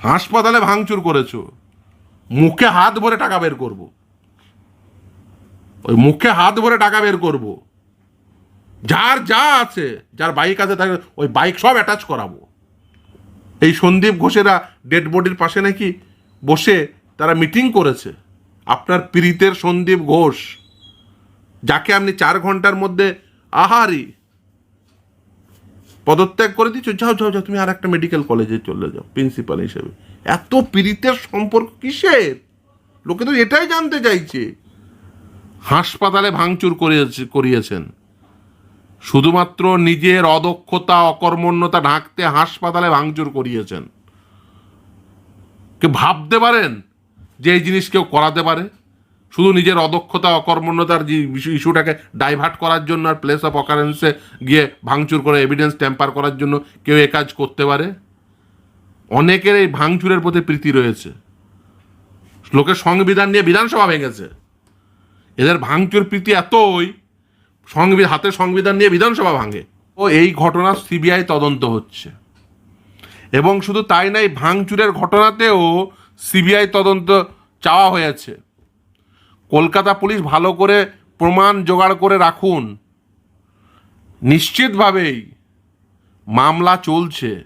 হাসপাতালে ভাঙচুর করেছ, মুখে হাত ভরে টাকা বের করব। ওই মুখে হাত ভরে টাকা বের করব। যার যা আছে, যার বাইক আছে, তাকে ওই বাইক সব অ্যাটাচ করাবো। এই সন্দীপ ঘোষেরা ডেড বডির পাশে নাকি বসে তারা মিটিং করেছে। আপনার প্রীতের সন্দীপ ঘোষ, যাকে আপনি চার ঘণ্টার মধ্যে আহারি পদত্যাগ করে দিচ্ছ যাও যাও যাও, তুমি আর একটা মেডিকেল কলেজে চলে যাও প্রিন্সিপাল হিসেবে। এত পীড়িতের সম্পর্ক কিসের? লোকে তো এটাই জানতে চাইছে। হাসপাতালে ভাঙচুর করিয়েছে, করিয়েছেন। শুধুমাত্র নিজের অদক্ষতা, অকর্মণ্যতা ঢাকতে হাসপাতালে ভাঙচুর করিয়েছেন। কে ভাবতে পারেন যে এই জিনিস কেউ করাতে পারে? শুধু নিজের অদক্ষতা, অকর্মণ্যতার যে ইস্যুটাকে ডাইভার্ট করার জন্য আর প্লেস অফ অকারেন্সে গিয়ে ভাঙচুর করে এভিডেন্স ট্যাম্পার করার জন্য কেউ এ কাজ করতে পারে? অনেকের এই ভাঙচুরের প্রতি প্রীতি রয়েছে। লোকের সংবিধান নিয়ে বিধানসভা ভেঙেছে। এদের ভাঙচুর প্রীতি এতই সংবিধান হাতে সংবিধান নিয়ে বিধানসভা ভাঙে। ও এই ঘটনা সিবিআই তদন্ত হচ্ছে। এবং শুধু তাই নাই ভাঙচুরের ঘটনাতেও সিবিআই তদন্ত চাওয়া হয়েছে। কলকাতা পুলিশ ভালো করে প্রমাণ জোগাড় করে রাখুন। নিশ্চিতভাবেই মামলা চলছে।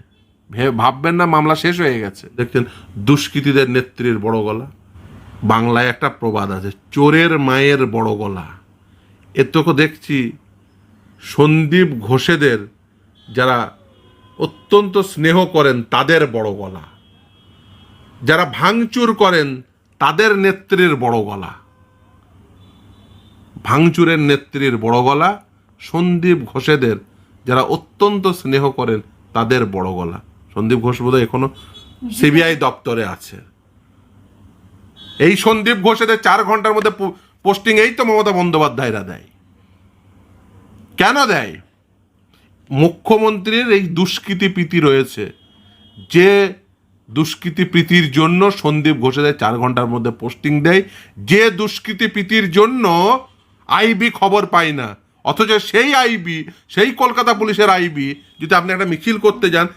ভাববেন না, মামলা শেষ হয়ে গেছে। দেখছেন, দুষ্কৃতীদের নেত্রীর বড় গলা। বাংলায় একটা প্রবাদ আছে, চোরের মায়ের বড় গলা। এ তোকে দেখছি, সন্দীপ ঘোষেদের যারা অত্যন্ত স্নেহ করেন, তাদের বড় গলা। যারা ভাঙচুর করেন, তাদের নেত্রীর বড় গলা। ভাঙচুরের নেত্রীর বড় গলা, সন্দীপ ঘোষেদের যারা অত্যন্ত স্নেহ করেন, তাদের বড় গলা। সন্দীপ ঘোষ বোধহয় এখনও সিবিআই দপ্তরে আছে। এই সন্দীপ ঘোষেদের চার ঘণ্টার মধ্যে পোস্টিং এই তো মমতা বন্দ্যোপাধ্যায়রা দেয়। কেন দেয়? মুখ্যমন্ত্রীর এই দুষ্কৃতি প্রীতি রয়েছে। যে দুষ্কৃতি প্রীতির জন্য সন্দীপ ঘোষেদের চার ঘণ্টার মধ্যে পোস্টিং দেয়, যে দুষ্কৃতি প্রীতির জন্য আইবি খবর পায় না। অথচ সেই আইবি, সেই কলকাতা পুলিশের আইবি, যদি আপনি একটা মিছিল করতে যান,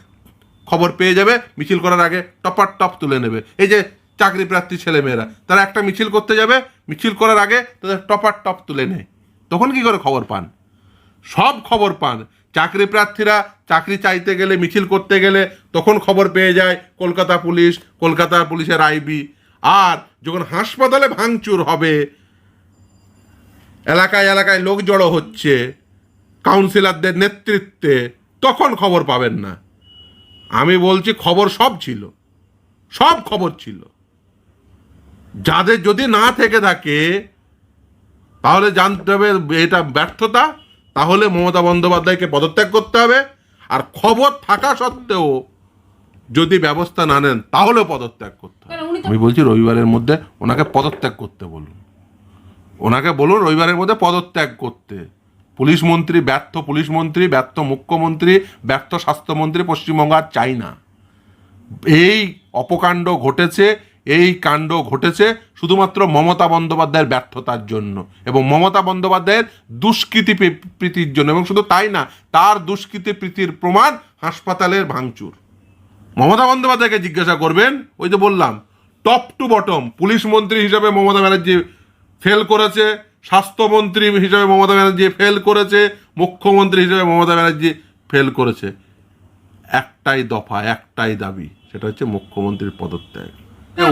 খবর পেয়ে যাবে, মিছিল করার আগে টপার টপ তুলে নেবে। এই যে চাকরি প্রার্থী ছেলেমেয়েরা, তারা একটা মিছিল করতে যাবে, মিছিল করার আগে তাদের টপার টপ তুলে নেয়। তখন কি করে খবর পান? সব খবর পান। চাকরি প্রার্থীরা চাকরি চাইতে গেলে, মিছিল করতে গেলে, তখন খবর পেয়ে যায় কলকাতা পুলিশ, কলকাতা পুলিশের আইবি। আর যখন হাসপাতালে ভাঙচুর হবে এলাকায় এলাকায় লোক জড়ো হচ্ছে কাউন্সিলরদের নেতৃত্বে তখন খবর পাবেন না। আমি বলছি খবর সব ছিল সব খবর ছিল। যাদের যদি না থেকে থাকে তাহলে জানতে হবে এটা ব্যর্থতা তাহলে মমতা বন্দ্যোপাধ্যায়কে পদত্যাগ করতে হবে। আর খবর থাকা সত্ত্বেও যদি ব্যবস্থা না নেন তাহলেও পদত্যাগ করতে হবে। আমি বলছি রবিবারের মধ্যে ওনাকে পদত্যাগ করতে বলুন। ওনাকে বলুন রবিবারের মধ্যে পদত্যাগ করতে। পুলিশ মন্ত্রী, ব্যর্থ পুলিশ মন্ত্রী, ব্যর্থ মুখ্যমন্ত্রী, ব্যর্থ স্বাস্থ্যমন্ত্রী পশ্চিমবঙ্গ আর চাই না। এই অপকাণ্ড ঘটেছে, এই কাণ্ড ঘটেছে শুধুমাত্র মমতা বন্দ্যোপাধ্যায়ের ব্যর্থতার জন্য এবং মমতা বন্দ্যোপাধ্যায়ের দুষ্কৃতি প্রীতির জন্য এবং শুধু তাই না, তার দুষ্কৃতি প্রীতির প্রমাণ হাসপাতালের ভাঙচুর। মমতা বন্দ্যোপাধ্যায়কে জিজ্ঞাসা করবেন, ওই যে বললাম টপ টু বটম পুলিশ মন্ত্রী হিসাবে মমতা ব্যানার্জি ফেল করেছে, স্বাস্থ্যমন্ত্রী হিসাবে মমতা ব্যানার্জি ফেল করেছে, মুখ্যমন্ত্রী হিসেবে মমতা ব্যানার্জি ফেল করেছে। একটাই দফা, একটাই দাবি, সেটা হচ্ছে মুখ্যমন্ত্রীর পদত্যাগ।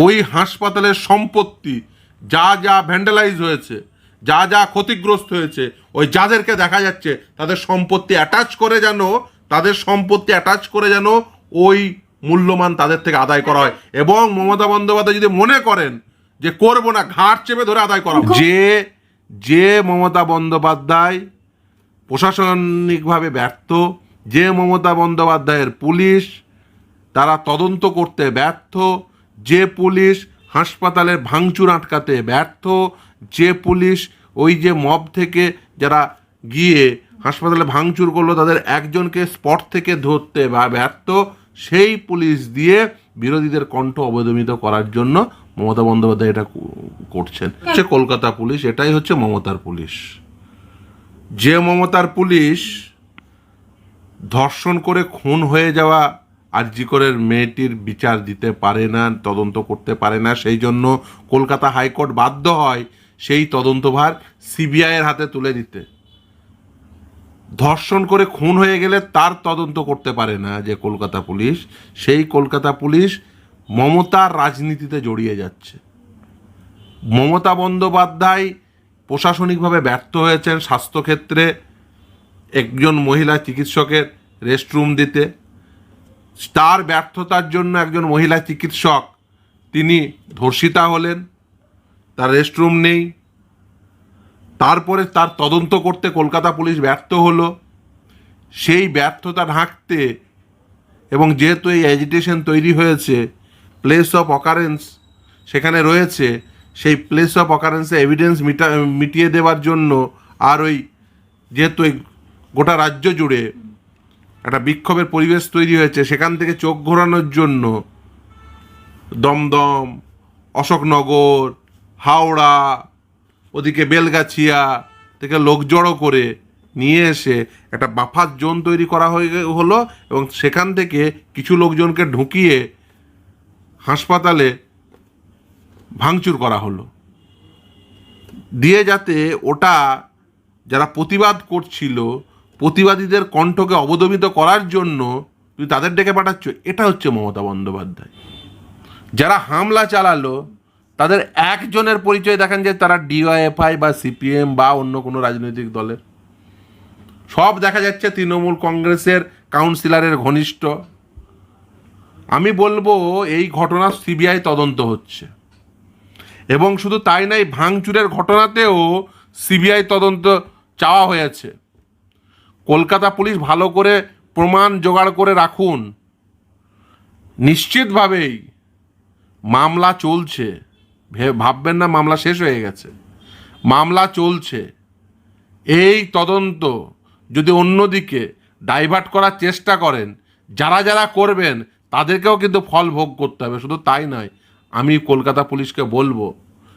ওই হাসপাতালের সম্পত্তি যা যা ভ্যান্ডালাইজ হয়েছে, যা যা ক্ষতিগ্রস্ত হয়েছে, ওই যাদেরকে দেখা যাচ্ছে, তাদের সম্পত্তি অ্যাটাচ করে যেন, তাদের সম্পত্তি অ্যাটাচ করে যেন ওই মূল্যমান তাদের থেকে আদায় করা হয়। এবং মমতা বন্দ্যোপাধ্যায় যদি মনে করেন যে করব না ঘাট চেপে ধরে আদায় করা যে যে মমতা বন্দ্যোপাধ্যায় প্রশাসনিকভাবে ব্যর্থ যে মমতা বন্দ্যোপাধ্যায়ের পুলিশ তারা তদন্ত করতে ব্যর্থ যে পুলিশ হাসপাতালের ভাঙচুর আটকাতে ব্যর্থ যে পুলিশ ওই যে মব থেকে যারা গিয়ে হাসপাতালে ভাঙচুর করল তাদের একজনকে স্পট থেকে ধরতে বা ব্যর্থ সেই পুলিশ দিয়ে বিরোধীদের কণ্ঠ অবদমিত করার জন্য মমতা বন্দ্যোপাধ্যায় এটা করছেন। হচ্ছে কলকাতা পুলিশ এটাই হচ্ছে মমতার পুলিশ। যে মমতার পুলিশ ধর্ষণ করে খুন হয়ে যাওয়া আরজিকরের মেয়েটির বিচার দিতে পারে না তদন্ত করতে পারে না সেই জন্য কলকাতা হাইকোর্ট বাধ্য হয় সেই তদন্তভার সিবিআইয়ের হাতে তুলে দিতে। ধর্ষণ করে খুন হয়ে গেলে তার তদন্ত করতে পারে না যে কলকাতা পুলিশ। সেই কলকাতা পুলিশ মমতার রাজনীতিতে জড়িয়ে যাচ্ছে। মমতা বন্দ্যোপাধ্যায় প্রশাসনিকভাবে ব্যর্থ হয়েছেন স্বাস্থ্যক্ষেত্রে একজন মহিলা চিকিৎসকের রেস্টরুম দিতে। তার ব্যর্থতার জন্য একজন মহিলা চিকিৎসক তিনি ধর্ষিতা হলেন, তার রেস্টরুম নেই। তারপরে তার তদন্ত করতে কলকাতা পুলিশ ব্যর্থ হলো। সেই ব্যর্থতা ঢাকতে এবং যেহেতু এই এজিটেশন তৈরি হয়েছে প্লেস অফ অকারেন্স সেখানে রয়েছে, সেই প্লেস অফ অকারেন্সে এভিডেন্স মিটা, মিটিয়ে দেওয়ার জন্য আর ওই যেহেতু গোটা রাজ্য জুড়ে একটা বিক্ষোভের পরিবেশ তৈরি হয়েছে, সেখান থেকে চোখ ঘোরানোর জন্য দমদম, অশোকনগর, হাওড়া, ওদিকে বেলগাছিয়া থেকে লোক জড়ো করে নিয়ে এসে একটা বাফার জোন তৈরি করা হয়ে, হলো এবং সেখান থেকে কিছু লোকজনকে ঢুকিয়ে হাসপাতালে ভাঙচুর করা হলো। দিয়ে যাতে ওটা যারা প্রতিবাদ করছিল, প্রতিবাদীদের কণ্ঠকে অবদমিত করার জন্য তুমি তাদের ডেকে পাঠাচ্ছ, এটা হচ্ছে মমতা বন্দ্যোপাধ্যায়। যারা হামলা চালালো, তাদের একজনের পরিচয় দেখেন যে তারা ডিওয়াইএফআই বা সিপিএম বা অন্য কোনো রাজনৈতিক দলের। সব দেখা যাচ্ছে তৃণমূল কংগ্রেসের কাউন্সিলরের ঘনিষ্ঠ। আমি বলব এই ঘটনা সিবিআই তদন্ত হচ্ছে। এবং শুধু তাই নাই ভাঙচুরের ঘটনাতেও সিবিআই তদন্ত চাওয়া হয়েছে। কলকাতা পুলিশ ভালো করে প্রমাণ জোগাড় করে রাখুন। নিশ্চিতভাবেই মামলা চলছে। ভাববেন না, মামলা শেষ হয়ে গেছে। মামলা চলছে। এই তদন্ত যদি অন্যদিকে ডাইভার্ট করার চেষ্টা করেন, যারা যারা করবেন তাদেরকেও কিন্তু ফল ভোগ করতে হবে, শুধু তাই নয়, আমি কলকাতা পুলিশকে বলব,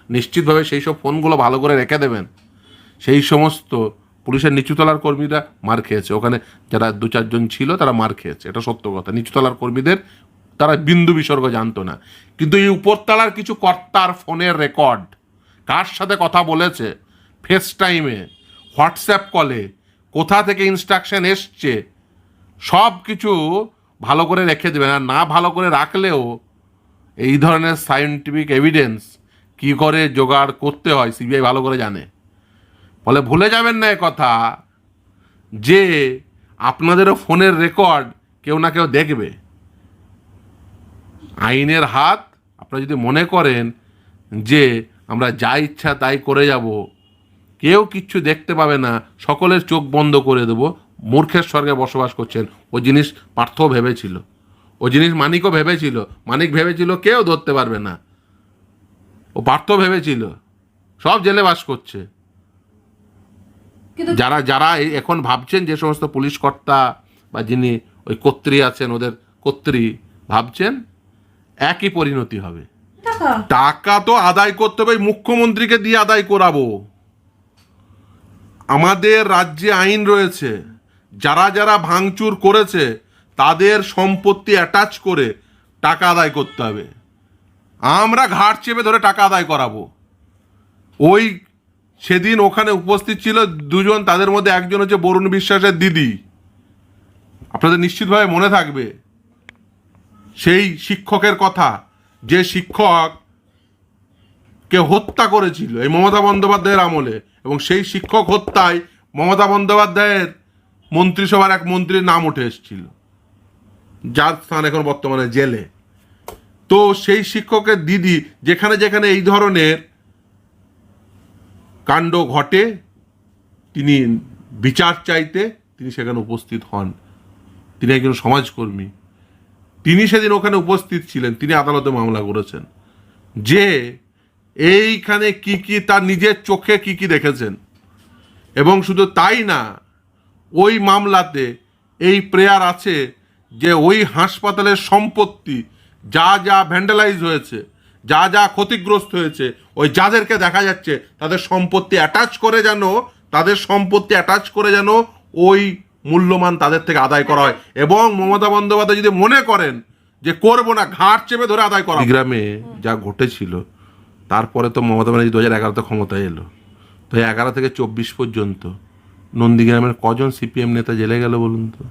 নিশ্চিতভাবে সেই সব ফোনগুলো ভালো করে রেখে দেবেন। সেই সমস্ত পুলিশের নিচুতলার কর্মীরা মার খেয়েছে, ওখানে যারা দু চারজন ছিল তারা মার খেয়েছে, এটা সত্য কথা। নিচুতলার কর্মীদের তারা বিন্দু বিসর্গ জানতো না। কিন্তু এই উপরতলার কিছু কর্তার ফোনের রেকর্ড, কার সাথে কথা বলেছে ফেস টাইমে হোয়াটসঅ্যাপ কলে কোথা থেকে ইনস্ট্রাকশন এসছে সব কিছু ভালো করে রেখে দেবেন। আর না ভালো করে রাখলেও এই ধরনের সায়েন্টিফিক এভিডেন্স কী করে জোগাড় করতে হয় সিবিআই ভালো করে জানে। ফলে ভুলে যাবেন না কথা যে আপনাদেরও ফোনের রেকর্ড কেউ না কেউ দেখবে। আইনের হাত আপনারা যদি মনে করেন যে আমরা যা ইচ্ছা তাই করে যাব, কেউ কিচ্ছু দেখতে পাবে না, সকলের চোখ বন্ধ করে দেবো মূর্খের স্বর্গে বসবাস করছেন। ও জিনিস পার্থ ভেবেছিল। ও জিনিস মানিকও ভেবেছিল। মানিক ভেবেছিল কেউ ধরতে পারবে না। ও পার্থ ভেবেছিল। সব জেলে বাস করছে। যারা যারা এখন ভাবছেন যে সমস্ত পুলিশ কর্তা বা যিনি ওই কর্ত্রী আছেন ওদের কর্ত্রী ভাবছেন একই পরিণতি হবে। টাকা? টাকা তো আদায় করতে হবে মুখ্যমন্ত্রীকে দিয়ে আদায় করাবো। আমাদের রাজ্যে আইন রয়েছে। যারা যারা ভাঙচুর করেছে, তাদের সম্পত্তি অ্যাটাচ করে টাকা আদায় করতে হবে। আমরা ঘাট চেপে ধরে টাকা আদায় করাবো। ওই সেদিন ওখানে উপস্থিত ছিল দুজন, তাদের মধ্যে একজন হচ্ছে বরুণ বিশ্বাসের দিদি। আপনাদের নিশ্চিতভাবে মনে থাকবে, সেই শিক্ষকের কথা, যে শিক্ষক কে হত্যা করেছিল এই মমতা বন্দ্যোপাধ্যায়ের আমলে, এবং সেই শিক্ষক হত্যায় মমতা বন্দ্যোপাধ্যায়ের মন্ত্রিসভার এক মন্ত্রীর নাম উঠে এসেছিল। যার স্থান এখন বর্তমানে জেলে। তো সেই শিক্ষকের দিদি, যেখানে যেখানে এই ধরনের কাণ্ড ঘটে, তিনি বিচার চাইতে তিনি সেখানে উপস্থিত হন। তিনি একজন সমাজকর্মী। তিনি সেদিন ওখানে উপস্থিত ছিলেন, তিনি আদালতে মামলা করেছেন। যে এইখানে কি কি তার নিজের চোখে কি কি দেখেছেন। এবং শুধু তাই না ওই মামলাতে এই প্রেয়ার আছে যে ওই হাসপাতালের সম্পত্তি যা যা ভ্যান্ডালাইজ হয়েছে, যা যা ক্ষতিগ্রস্ত হয়েছে, ওই যাদেরকে দেখা যাচ্ছে তাদের সম্পত্তি অ্যাটাচ করে যেন, তাদের সম্পত্তি অ্যাটাচ করে যেন ওই মূল্যমান তাদের থেকে আদায় করা হয়। এবং মমতা বন্দ্যোপাধ্যায় যদি মনে করেন যে করব না ঘাট চেপে ধরে আদায় করা গ্রামে যা ঘটেছিল, তারপরে তো মমতা ব্যানার্জি দু হাজার এগারোতে ক্ষমতায় এলো। তো এগারো থেকে চব্বিশ পর্যন্ত নন্দীগ্রামের কজন সিপিএম নেতা জেলে গেল বলুন তো?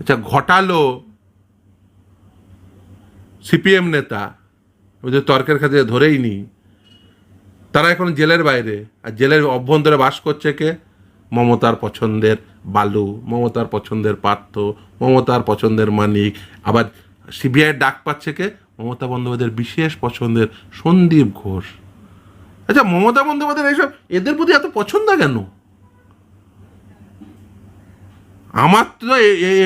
আচ্ছা ঘটালো সিপিএম নেতা ওদের তর্কের খাতে ধরেই নি, তারা এখন জেলের বাইরে, আর জেলের অভ্যন্তরে বাস করছে কে? মমতার পছন্দের বালু, মমতার পছন্দের পার্থ, মমতার পছন্দের মানিক, আবার সিবিআই ডাক পাচ্ছে কে? মমতা বন্দ্যোপাধ্যায়ের বিশেষ পছন্দের সন্দীপ ঘোষ। আচ্ছা মমতা বন্দ্যোপাধ্যায়ের এইসব, এদের প্রতি এত পছন্দ কেন? আমার তো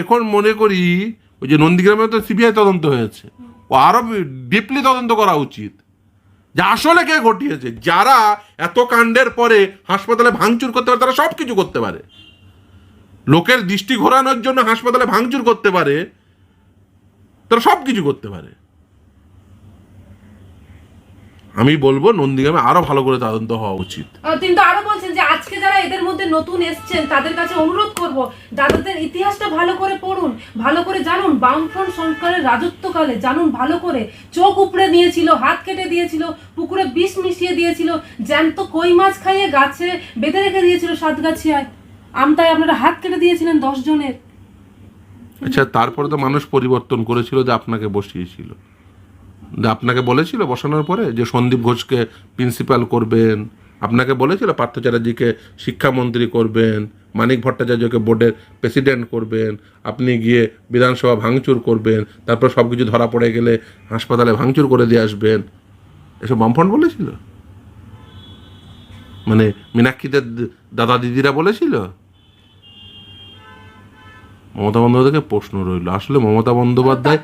এখন মনে করি, ওই যে নন্দীগ্রামে তো সিবিআই তদন্ত হয়েছে। ও আরও ডিপলি তদন্ত করা উচিত। যে আসলে কে ঘটিয়েছে, যারা এত কাণ্ডের পরে হাসপাতালে ভাঙচুর করতে পারে, তারা সব কিছু করতে পারে। লোকের দৃষ্টি ঘোরানোর জন্য হাসপাতালে ভাঙচুর করতে পারে, তারা সব কিছু করতে পারে। আমি বলব নন্দীগ্রামে আরও ভালো করে তদন্ত হওয়া উচিত। আহ, তিনি তো আরও বলছেন যে আজকে যারা এদের মধ্যে নতুন এসছেন তাদের কাছে অনুরোধ করব যাদের ইতিহাসটা ভালো করে পড়ুন ভালো করে জানুন বামফ্রন্ট সরকারের রাজত্বকালে জানুন ভালো করে। চোখ উপড়ে নিয়েছিল হাত কেটে দিয়েছিল পুকুরে বিষ মিশিয়ে দিয়েছিল জ্যান্ত কই মাছ খাইয়ে গাছে বেঁধে রেখে দিয়েছিল সাতগাছিয়ায়। আমতায় আপনারা হাত কেটে দিয়েছিলেন দশ জনের। আচ্ছা তারপরে তো মানুষ পরিবর্তন করেছিল যে আপনাকে বসিয়েছিল। আপনাকে বলেছিল বসানোর পরে যে সন্দীপ ঘোষকে প্রিন্সিপাল করবেন, আপনাকে বলেছিল পার্থ চ্যাটার্জিকে শিক্ষামন্ত্রী করবেন, মানিক ভট্টাচার্যকে বোর্ডের প্রেসিডেন্ট করবেন, আপনি গিয়ে বিধানসভা ভাঙচুর করবেন, তারপর সব কিছু ধরা পড়ে গেলে হাসপাতালে ভাঙচুর করে দিয়ে আসবেন। এসব বামফ্রন্ট বলেছিল? মানে মীনাক্ষীদের দাদা দিদিরা বলেছিল? মমতা বন্দ্যোপাধ্যায়কে প্রশ্ন রইল। আসলে মমতা বন্দ্যোপাধ্যায়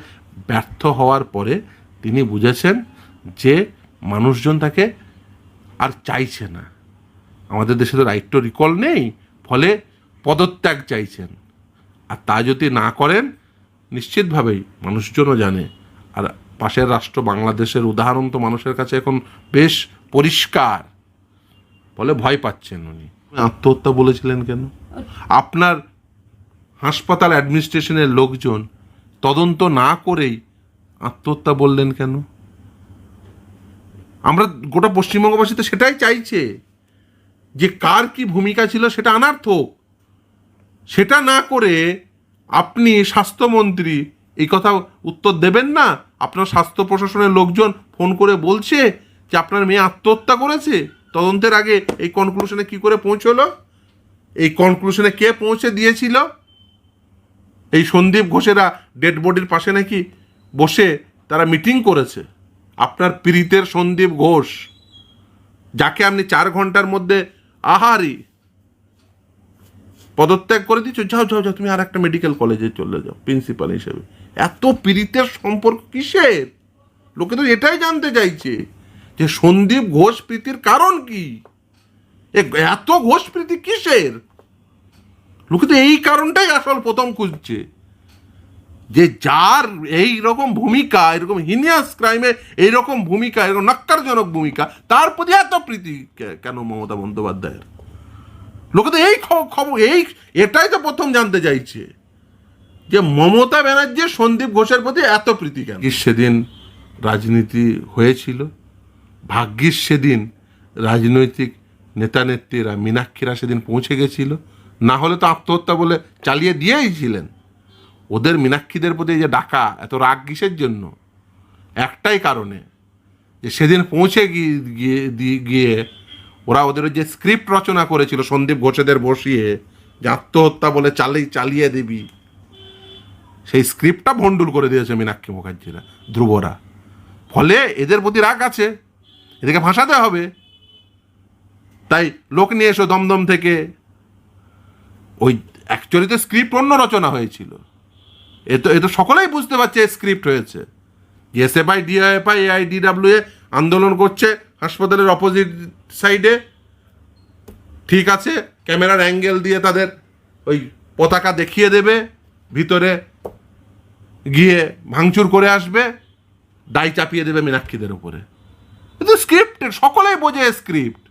ব্যর্থ হওয়ার পরে তিনি বুঝেছেন যে মানুষজন তাকে আর চাইছে না। আমাদের দেশে তো রাইট টু রিকল নেই ফলে পদত্যাগ চাইছেন। আর তা যদি না করেন নিশ্চিতভাবেই মানুষজনও জানে। আর পাশের রাষ্ট্র বাংলাদেশের উদাহরণ তো মানুষের কাছে এখন বেশ পরিষ্কার। ফলে ভয় পাচ্ছেন উনি। আত্মহত্যা বলেছিলেন কেন? আপনার হাসপাতাল অ্যাডমিনিস্ট্রেশনের লোকজন তদন্ত না করেই আত্মহত্যা বললেন কেন? আমরা গোটা পশ্চিমবঙ্গবাসী তো সেটাই চাইছে যে কার কি ভূমিকা ছিল সেটা অনার্থক সেটা না করে আপনি স্বাস্থ্যমন্ত্রী, এই কথা উত্তর দেবেন না? আপনার স্বাস্থ্য প্রশাসনের লোকজন ফোন করে বলছে যে আপনার মেয়ে আত্মহত্যা করেছে? তদন্তের আগে এই কনক্লুশনে কি করে পৌঁছলো? এই কনক্লুশনে কে পৌঁছে দিয়েছিল? এই সন্দীপ ঘোষেরা ডেড বডির পাশে নাকি বসে তারা মিটিং করেছে। আপনার প্রীতের সন্দীপ ঘোষ, যাকে আপনি চার ঘণ্টার মধ্যে আহারি, পদত্যাগ করে দিচ্ছ যাও যাও যাও, তুমি আর একটা মেডিকেল কলেজে চলে যাও প্রিন্সিপাল হিসেবে। এত প্রীতের সম্পর্ক কিসের? লোকে তো এটাই জানতে চাইছে যে সন্দীপ ঘোষ প্রীতির কারণ কি? এত ঘোষ প্রীতি কিসের? লোকে তো এই কারণটাই আসল প্রথম খুঁজছে। যে যার এই রকম ভূমিকা, এরকম হিনিয়াস ক্রাইমে এইরকম ভূমিকা, এরকম নক্কারজনক ভূমিকা, তার প্রতি এত প্রীতি কেন মমতা বন্দ্যোপাধ্যায়ের? লোকে তো এই খবর এই, এটাই তো প্রথম জানতে চাইছে যে মমতা ব্যানার্জি, সন্দীপ ঘোষের প্রতি এত প্রীতি কেন? সেদিন রাজনীতি হয়েছিল। ভাগ্যিস সেদিন রাজনৈতিক নেতা নেত্রীরা মীনাক্ষীরা সেদিন পৌঁছে গেছিল। না হলে তো আত্মহত্যা বলে চালিয়ে দিয়েই ছিলেন। ওদের মীনাক্ষীদের প্রতি যে ডাকা, এত রাগ কিসের জন্য? একটাই কারণে যে সেদিন পৌঁছে গিয়ে গিয়ে ওরা ওদের যে স্ক্রিপ্ট রচনা করেছিল সন্দীপ ঘোষেদের বসিয়ে, যে আত্মহত্যা বলে চালিয়ে চালিয়ে দিবি। সেই স্ক্রিপ্টটা ভণ্ডুল করে দিয়েছে মীনাক্ষী মুখার্জিরা, ধ্রুবরা। ফলে এদের প্রতি রাগ আছে, এদেরকে ভাসাতে হবে। তাই লোক নিয়ে এসো দমদম থেকে। ওই অ্যাকচুয়ালি তো স্ক্রিপ্ট অন্য রচনা হয়েছিল। এ তো এ তো সকলেই বুঝতে পারছে স্ক্রিপ্ট হয়েছে। SFI, DYFI AI DW A আন্দোলন করছে হাসপাতালের অপোজিট সাইডে ঠিক আছে ক্যামেরার অ্যাঙ্গেল দিয়ে তাদের ওই পতাকা দেখিয়ে দেবে, ভিতরে গিয়ে ভাঙচুর করে আসবে, দায় চাপিয়ে দেবে মীনাক্ষীদের উপরে। কিন্তু স্ক্রিপ্ট সকলেই বোঝে স্ক্রিপ্ট